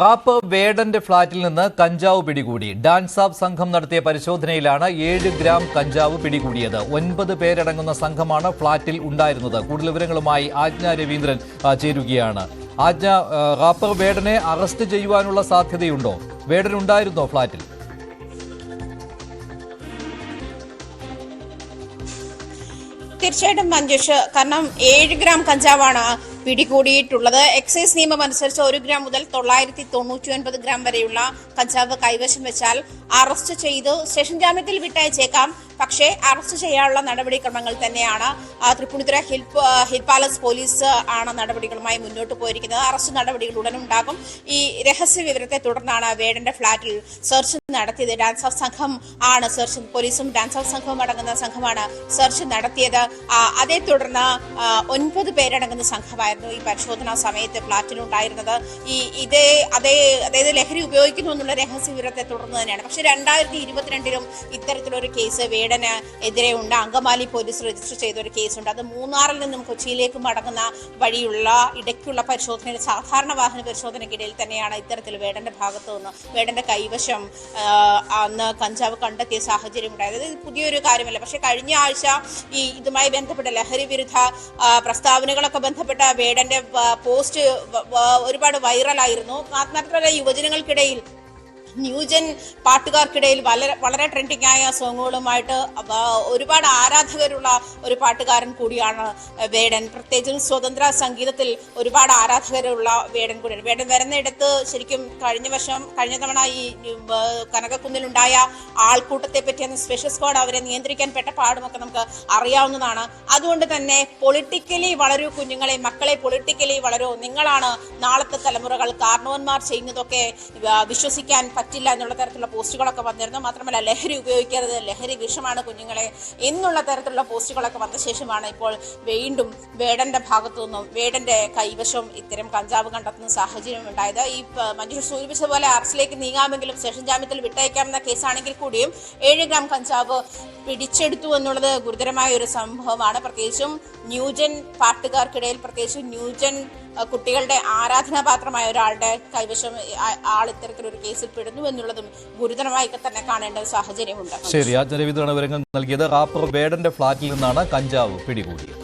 Wrapper വേടന്റെ ഫ്ളാറ്റിൽ നിന്ന് കഞ്ചാവ് പിടികൂടി. ഡാൻസാബ് സംഘം നടത്തിയ പരിശോധനയിലാണ് ഏഴ് ഗ്രാം കഞ്ചാവ് പിടികൂടിയത്. ഒൻപത് പേരടങ്ങുന്ന സംഘമാണ് ഫ്ളാറ്റിൽ ഉണ്ടായിരുന്നത്. കൂടുതൽ വിവരങ്ങളുമായി ആജ്ഞ രവീന്ദ്രൻ ചേരുകയാണ്. ആജ്ഞ റാപ്പർ വേടനെ അറസ്റ്റ് ചെയ്യുവാനുള്ള സാധ്യതയുണ്ടോ? വേടൻ ഉണ്ടായിരുന്നോ ഫ്ളാറ്റിൽ? തീർച്ചയായിട്ടും മഞ്ജുഷ് കാരണം ഏഴ് ഗ്രാം കഞ്ചാവാണ് പിടികൂടിയിട്ടുള്ളത്. എക്സൈസ് നിയമം അനുസരിച്ച് ഒരു ഗ്രാം മുതൽ തൊള്ളായിരത്തി തൊണ്ണൂറ്റി ഒൻപത് ഗ്രാം വരെയുള്ള കഞ്ചാവ് കൈവശം വെച്ചാൽ അറസ്റ്റ് ചെയ്ത് സ്റ്റേഷൻ ജാമ്യത്തിൽ വിട്ടയച്ചേക്കാം. പക്ഷേ അറസ്റ്റ് ചെയ്യാനുള്ള നടപടിക്രമങ്ങൾ തന്നെയാണ്. Thrippunithura hill hill palace police ആണ് നടപടികളുമായി മുന്നോട്ട് പോയിരിക്കുന്നത്. അറസ്റ്റ് നടപടികൾ ഉടനുണ്ടാകും. ഈ രഹസ്യ വിവരത്തെ തുടർന്നാണ് വേടന്റെ ഫ്ളാറ്റിൽ സെർച്ച് നടത്തിയത്. ഡാൻസ് ഓഫ് സംഘം ആണ് സെർച്ച് പോലീസും ഡാൻസ് ഓഫ് സംഘവും അടങ്ങുന്ന സംഘമാണ് സെർച്ച് നടത്തിയത്. അതേ തുടർന്ന് ഒൻപത് പേരടങ്ങുന്ന സംഘമായിരുന്നു ഈ പരിശോധനാ സമയത്ത് ഫ്ളാറ്റിലുണ്ടായിരുന്നത് ഈ ഇതേ അതേ അതായത് ലഹരി ഉപയോഗിക്കുന്നു എന്നുള്ള രഹസ്യ വിവരത്തെ തുടർന്ന് തന്നെയാണ്. പക്ഷെ രണ്ടായിരത്തി ഇരുപത്തിരണ്ടിലും ഇത്തരത്തിലൊരു കേസ് വേടന് എതിരെ ഉണ്ട്. അങ്കമാലി പോലീസ് രജിസ്റ്റർ ചെയ്ത ഒരു കേസുണ്ട്. അത് മൂന്നാറിൽ നിന്നും കൊച്ചിയിലേക്ക് മടങ്ങുന്ന വഴിയുള്ള ഇടയ്ക്കുള്ള പരിശോധനയിൽ സാധാരണ വാഹന പരിശോധനയ്ക്കിടയിൽ തന്നെയാണ് ഇത്തരത്തിൽ വേടന്റെ ഭാഗത്തു നിന്ന് വേടന്റെ കൈവശം അന്ന് കഞ്ചാവ് കണ്ടെത്തിയ സാഹചര്യം ഉണ്ടായത്. ഇത് പുതിയൊരു കാര്യമല്ല. പക്ഷെ കഴിഞ്ഞ ആഴ്ച ഈ ഇതുമായി ബന്ധപ്പെട്ട ലഹരി വിരുദ്ധ പ്രസ്താവനകളൊക്കെ ബന്ധപ്പെട്ട വേടന്റെ പോസ്റ്റ് ഒരുപാട് വൈറലായിരുന്നു. മാത്രമല്ല യുവജനങ്ങൾക്കിടയിൽ ന്യൂജൻ പാട്ടുകാർക്കിടയിൽ വളരെ വളരെ ട്രെൻഡിങ് ആയ സോങ്ങുകളുമായിട്ട് ഒരുപാട് ആരാധകരുള്ള ഒരു പാട്ടുകാരൻ കൂടിയാണ് വേടൻ. പ്രത്യേകിച്ചും സ്വതന്ത്ര സംഗീതത്തിൽ ഒരുപാട് ആരാധകരുള്ള വേടൻ കൂടിയാണ്. വേടൻ വരുന്നിടത്ത് ശരിക്കും കഴിഞ്ഞ വർഷം കഴിഞ്ഞ തവണ ഈ കനകക്കുന്നിലുണ്ടായ ആൾക്കൂട്ടത്തെ പറ്റി അന്ന് സ്പെഷ്യൽ സ്ക്വാഡ് അവരെ നിയന്ത്രിക്കാൻ പെട്ട പാടുമൊക്കെ നമുക്ക് അറിയാവുന്നതാണ്. അതുകൊണ്ട് തന്നെ പൊളിറ്റിക്കലി വളരൂ കുഞ്ഞുങ്ങളെ മക്കളെ പൊളിറ്റിക്കലി വളരൂ നിങ്ങളാണ് നാളത്തെ തലമുറകൾ കാർണവന്മാർ ചെയ്യുന്നതൊക്കെ വിശ്വസിക്കാൻ പറ്റില്ല എന്നുള്ള തരത്തിലുള്ള പോസ്റ്റുകളൊക്കെ വന്നിരുന്നു. മാത്രമല്ല ലഹരി ഉപയോഗിക്കരുത് ലഹരി വിഷമാണ് കുഞ്ഞുങ്ങളെ എന്നുള്ള തരത്തിലുള്ള പോസ്റ്റുകളൊക്കെ വന്ന ശേഷമാണ് ഇപ്പോൾ വീണ്ടും വേടന്റെ ഭാഗത്തു നിന്നും വേടന്റെ കൈവശം ഇത്തരം കഞ്ചാവ് കണ്ടെത്തുന്ന സാഹചര്യം ഉണ്ടായത്. ഈ മഞ്ജു സൂചിപ്പിച്ച പോലെ അറസ്റ്റിലേക്ക് നീങ്ങാമെങ്കിലും സെഷൻ ജാമ്യത്തിൽ വിട്ടയക്കാമെന്ന കേസാണെങ്കിൽ കൂടിയും ഏഴ് ഗ്രാം കഞ്ചാവ് പിടിച്ചെടുത്തു എന്നുള്ളത് ഗുരുതരമായ ഒരു സംഭവമാണ്. പ്രത്യേകിച്ചും ന്യൂജൻ പാട്ടുകാർക്കിടയിൽ പ്രത്യേകിച്ചും ന്യൂജൻ കുട്ടികളുടെ ആരാധനാപാത്രമായ ഒരാളുടെ കൈവശം ആ- ആൾ ഇത്തരത്തിലൊരു കേസിൽ പെടുന്നു എന്നുള്ളതും ഗുരുതരമായി തന്നെ കാണേണ്ട സാഹചര്യമുണ്ട്. ശരി ആജ്ഞ രവീന്ദ്രനാണ് വിവരങ്ങൾ നൽകിയത് റാപ്പർ വേടന്റെ ഫ്ളാറ്റിൽ നിന്നാണ് കഞ്ചാവ് പിടികൂടിയത്.